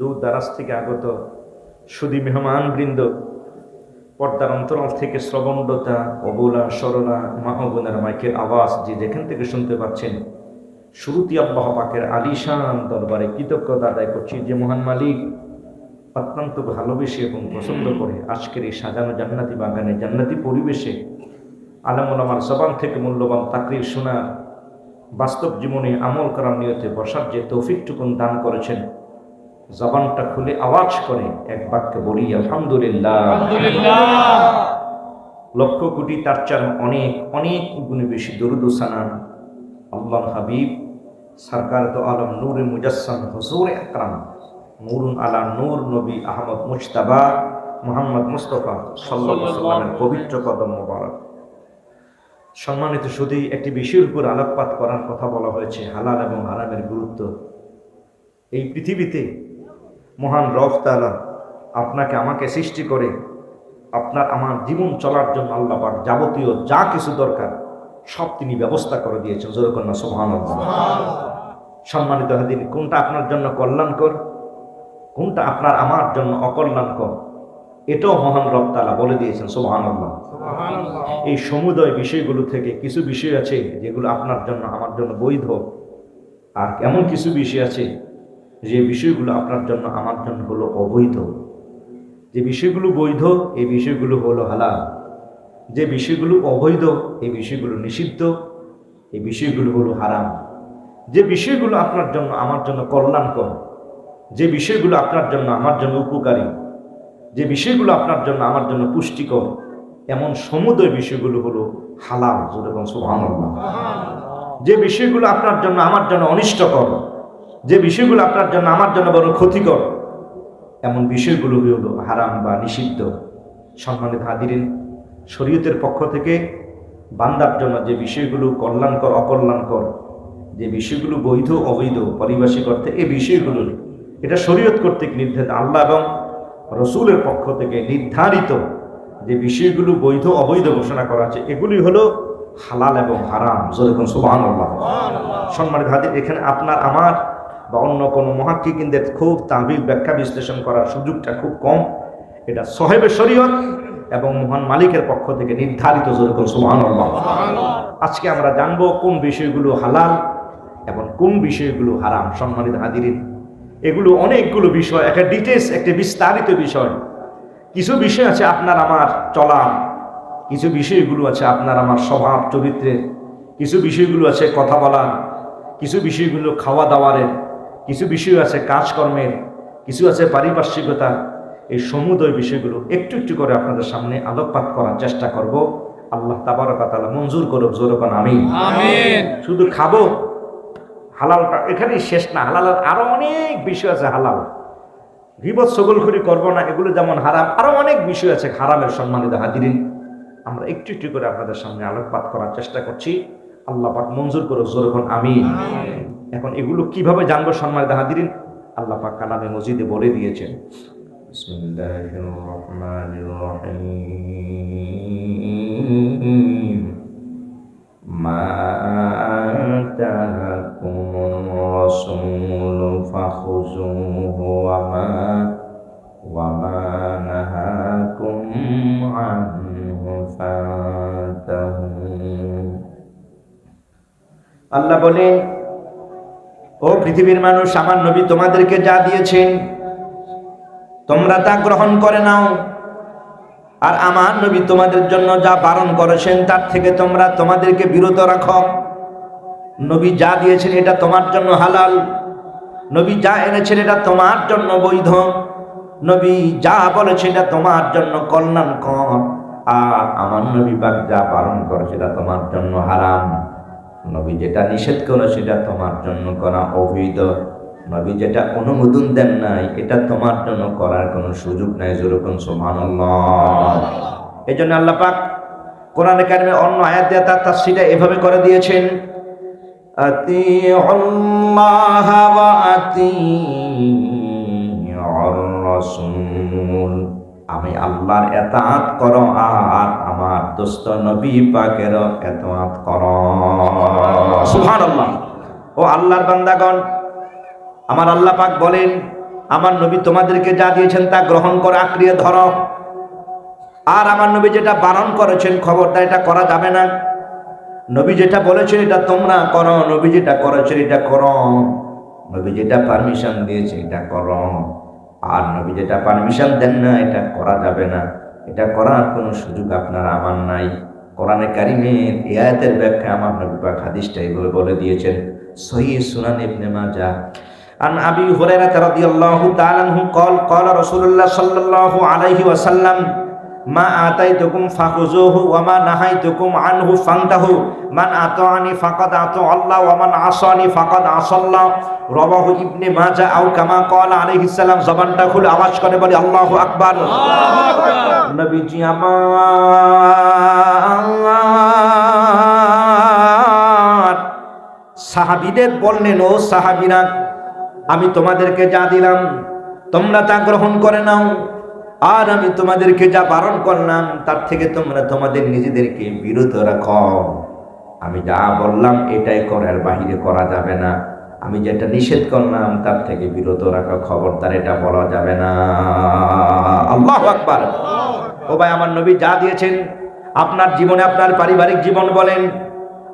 দূর দারাজ থেকে আগত সুদী মেহমান বৃন্দ পর্দার অন্তরাল থেকে শ্রবণতা অবলা সরলা মা ও বোনের মাইকের আওয়াজ যে যেখান থেকে শুনতে পাচ্ছেন, শুরুতি আল্লাহ পাকের আলিশান দরবারে কৃতজ্ঞতা আদায় করছি যে মহান মালিক অত্যন্ত ভালোবেসে এবং পছন্দ করে আজকের এই সাজানো জান্নাতি বাগানে, জান্নাতি পরিবেশে আলমুল আমার থেকে মূল্যবান তাকরির শোনা বাস্তব জীবনে আমল করার নিয়তে বসার যে তৌফিকটুকুন দান করেছেন। জবানটা খুলে আওয়াজ করে এক বাক্যে বলি আলহামদুলিল্লাহ। লক্ষ কোটি তার চার অনেক অনেক গুণে বেশি দরুদুসানা আল্লাহ হাবিব সরকার তো আলম নূর মুজাসম হজুর আকরাম নুরুন আলা নূর নবী আহমদ মুশতাবা মোহাম্মদ মুস্তফা সাল্লামের পবিত্র কদম মোবারক। সম্মানিত শুধু একটি বিষয়ের উপর আলোকপাত করার কথা বলা হয়েছে হালাল এবং হারামের গুরুত্ব। এই পৃথিবীতে মহান রব তাআলা আপনাকে আমাকে সৃষ্টি করে আপনার আমার জীবন চলার জন্য আল্লাহ পাক যাবতীয় যা কিছু দরকার সব তিনি ব্যবস্থা করে দিয়েছেন। জোরকন্যা সোহান সম্মানিত হাদিন কোনটা আপনার জন্য কল্যাণকর কোনটা আপনার আমার জন্য অকল্যাণকর এটাও মহান রব তাআলা বলে দিয়েছেন সোহান আল্লাহ এই সমুদয় বিষয়গুলো থেকে কিছু বিষয় আছে যেগুলো আপনার জন্য আমার জন্য বৈধ আর এমন কিছু বিষয় আছে যে বিষয়গুলো আপনার জন্য আমার জন্য হলো অবৈধ। যে বিষয়গুলো বৈধ এই বিষয়গুলো হলো হালাল। যে বিষয়গুলো অবৈধ এই বিষয়গুলো নিষিদ্ধ এই বিষয়গুলো হলো হারাম। যে বিষয়গুলো আপনার জন্য আমার জন্য কল্যাণকর। যে বিষয়গুলো আপনার জন্য আমার জন্য উপকারী। যে বিষয়গুলো আপনার জন্য আমার জন্য পুষ্টিকর। এমন সমুদয় বিষয়গুলো হলো হালাল যেরকম সুহান যে বিষয়গুলো আপনার জন্য আমার জন্য অনিষ্টকর। যে বিষয়গুলো আপনার জন্য আমার জন্য বড় ক্ষতিকর এমন বিষয়গুলো হলো হারাম বা নিষিদ্ধ। সম্মানিত হাদিরিন শরীয়তের পক্ষ থেকে বান্দার জন্য যে বিষয়গুলো কল্যাণকর অকল্যাণকর যে বিষয়গুলো বৈধ অবৈধ পারিভাষিক অর্থে এই বিষয়গুলো এটা শরীয়ত কর্তৃক নির্ধারিত আল্লাহ এবং রসুলের পক্ষ থেকে নির্ধারিত যে বিষয়গুলো বৈধ অবৈধ ঘোষণা করা আছে এগুলি হলো হালাল এবং হারাম। যেরকম সুবাহান সম্মানিত হাদির এখানে আপনার আমার বা অন্য কোনো মহাকিকিনদের খুব তাহবিল ব্যাখ্যা বিশ্লেষণ করার সুযোগটা খুব কম। এটা সহেবে শরীয়ত এবং মহান মালিকের পক্ষ থেকে নির্ধারিত যেরকম সুবাহান আজকে আমরা জানব কোন বিষয়গুলো হালাল এবং কোন বিষয়গুলো হারাম সম্মানিত হাদিরিন এগুলো অনেকগুলো বিষয় একটা ডিটেলস একটা বিস্তারিত বিষয়। কিছু বিষয় আছে আপনার আমার চলা কিছু বিষয়গুলো আছে আপনার আমার স্বভাব চরিত্রের কিছু বিষয়গুলো আছে কথা বলার কিছু বিষয়গুলো খাওয়া দাওয়ারের। কিছু বিষয় আছে কাজকর্মের কিছু আছে পারিপার্শ্বিকতা এই সমুদয় বিষয়গুলো একটু একটু করে আপনাদের সামনে আলোকপাত করার চেষ্টা করব। আল্লাহ তাবারকাতালা মঞ্জুর করুক জোরকান আমি শুধু খাব হালালটা এখানেই শেষ না হালালের আরও অনেক বিষয় আছে হালাল। বিপদ সগলখুরি করব না এগুলো যেমন হারাম আরও অনেক বিষয় আছে হারামের সম্মানিত হাজিরিন। আমরা একটু একটু করে আপনাদের সামনে আলোকপাত করার চেষ্টা করছি। আল্লাহ পাক মঞ্জুর করো জোরখন আমি এখন এগুলো কীভাবে জানব সম্মান দাহাদিন আল্লাহ পাক কালামে মসজিদে বলে দিয়েছেন। আল্লাহ বলে ও পৃথিবীর মানুষ, আমার নবী তোমাদেরকে যা দিয়েছেন, তোমরা তা গ্রহণ করে নাও। আর আমার নবী তোমাদের জন্য যা বারণ করেছেন, তার থেকে তোমরা তোমাদেরকে বিরত রাখো। নবী যা দিয়েছেন, এটা তোমার জন্য হালাল। নবী যা এনেছেন, এটা তোমার জন্য বৈধ। নবী যা বলেছে এটা তোমার জন্য কল্যাণকর। আর আমার নবী বাগ যা পালন করে সেটা তোমার জন্য হারাম। নবী যেটা নিষেধ করো সেটা তোমার জন্য করা অবৈধ। নবী যেটা অনুমোদন দেন নাই, এটা তোমার জন্য করার কোনো সুযোগ নাই, যেরকম সমান এই জন্য আল্লাপাক কোরআন একাডেমি অন্য আয়াত দেয়া তার সেটা এভাবে করে দিয়েছেন আতি রসুল। আমি আল্লাহর এতাত করো আর আমার দোস্ত নবী পাকের এতাত করো। সুবহানাল্লাহ। ও আল্লাহর বান্দাগণ, আমার আল্লাহ পাক বলেন, আমার নবী তোমাদেরকে যা দিয়েছেন তা গ্রহণ করে আঁকড়িয়ে ধরো। আর আমার নবী যেটা বারণ করেছেন, খবরদার এটা করা যাবে না। নবী যেটা বলেছেন, এটা তোমরা করো। নবী যেটা করেছেন, এটা করো। নবী যেটা পারমিশন দিয়েছে এটা করো। আর নবী যেটা পারমিশন দেন না এটা করা যাবে না এটা করার কোনো সুযোগ আপনার আমার নাই কোরআনে কারিমের এই আয়াতের ব্যাখ্যা আমার নবী পাক হাদিসটা এইভাবে বলে দিয়েছেন সহি সুনান ইবনে মাজাহ عن أبي هريرة رضي الله تعالى عنه قال قال رسول الله صلى الله عليه وسلم মা আতাই তুকুম ফাকুজুহু ওয়ামা নাহাই তুকুম আনহু ফাংতাহু মান আতানি ফাকাদ আত আল্লাহ ওয়ামান আসানি ফাকাদ আসাল্লাহ। রবাহ ইবনে মাজা আও কামা কল আলাইহিস সালাম। জবানটা খুলে আওয়াজ করে বলে আল্লাহু আকবার। নবীজি আমার সাহাবিদের বললেন ও সাহাবিরা আমি তোমাদেরকে যা দিলাম তোমরা তা গ্রহণ করে নাও। আর আমি তোমাদেরকে যা বারণ করলাম, তার থেকে তোমরা তোমাদের নিজেদেরকে বিরত রাখো। আমি যা বললাম, এটাই করার বাহিরে করা যাবে না। আমি যেটা নিষেধ করলাম, তার থেকে বিরত রাখা খবরদার, এটা বলা যাবে না। আল্লাহ আকবার। ও ভাই, আমার নবী যা দিয়েছেন, আপনার জীবনে আপনার পারিবারিক জীবন বলেন,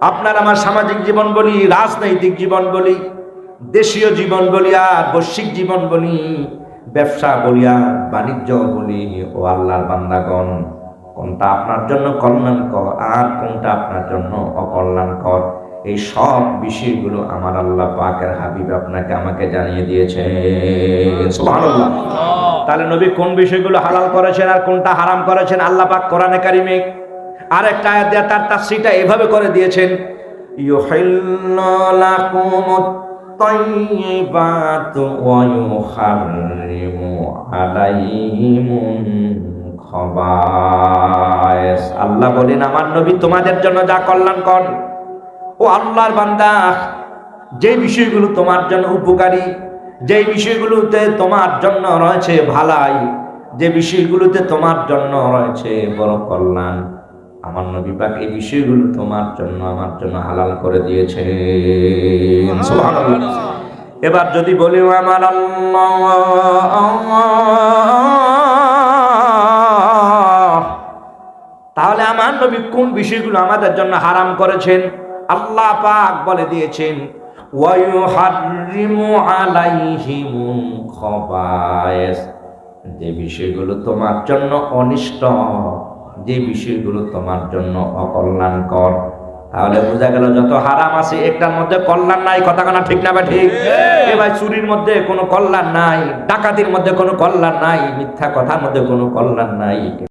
আপনার আমার সামাজিক জীবন বলি, রাজনৈতিক জীবন বলি, দেশীয় জীবন বলি, আর বৈশ্বিক জীবন বলি ব্যবসা বলিয়া বাণিজ্য বলি ও আল্লাহর বান্দাগণ, কোনটা আপনার জন্য কল্যাণকর আর কোনটা আপনার জন্য অকল্যাণকর? এই সব বিষয়গুলো আমার আল্লাহ পাকের হাবিব আপনাকে আমাকে জানিয়ে দিয়েছে। তাহলে নবী কোন বিষয়গুলো হালাল করেছেন আর কোনটা হারাম করেছেন আল্লাহ পাক কোরআনে কারিমে আরেকটা আয়াত দেয়া তার তাফসীরটা এভাবে করে দিয়েছেন। ইউহিল্লু الطيبات ويحرم عليهم الخبائث আল্লাহ বলেন আমার নবী তোমাদের জন্য যা কল্যাণ কর ও আল্লাহর বান্দা যে বিষয়গুলো তোমার জন্য উপকারী যে বিষয়গুলোতে তোমার জন্য রয়েছে ভালাই যে বিষয়গুলোতে তোমার জন্য রয়েছে বড় কল্যাণ আমার নবী পাক এই বিষয়গুলো তোমার জন্য আমার জন্য হালাল করে দিয়েছে এবার যদি বলি আমার তাহলে আমার নবী কোন বিষয়গুলো আমাদের জন্য হারাম করেছেন? আল্লাহ পাক বলে দিয়েছেন যে বিষয়গুলো তোমার জন্য অনিষ্ট যে বিষয়গুলো তোমার জন্য অকল্যাণকর। তাহলে বোঝা গেল যত হারাম আছে একটার মধ্যে কল্যাণ নাই কথা কানা ঠিক না বা ঠিক। এ ভাই চুরির মধ্যে কোনো কল্যাণ নাই ডাকাতির মধ্যে কোনো কল্যাণ নাই মিথ্যা কথার মধ্যে কোনো কল্যাণ নাই।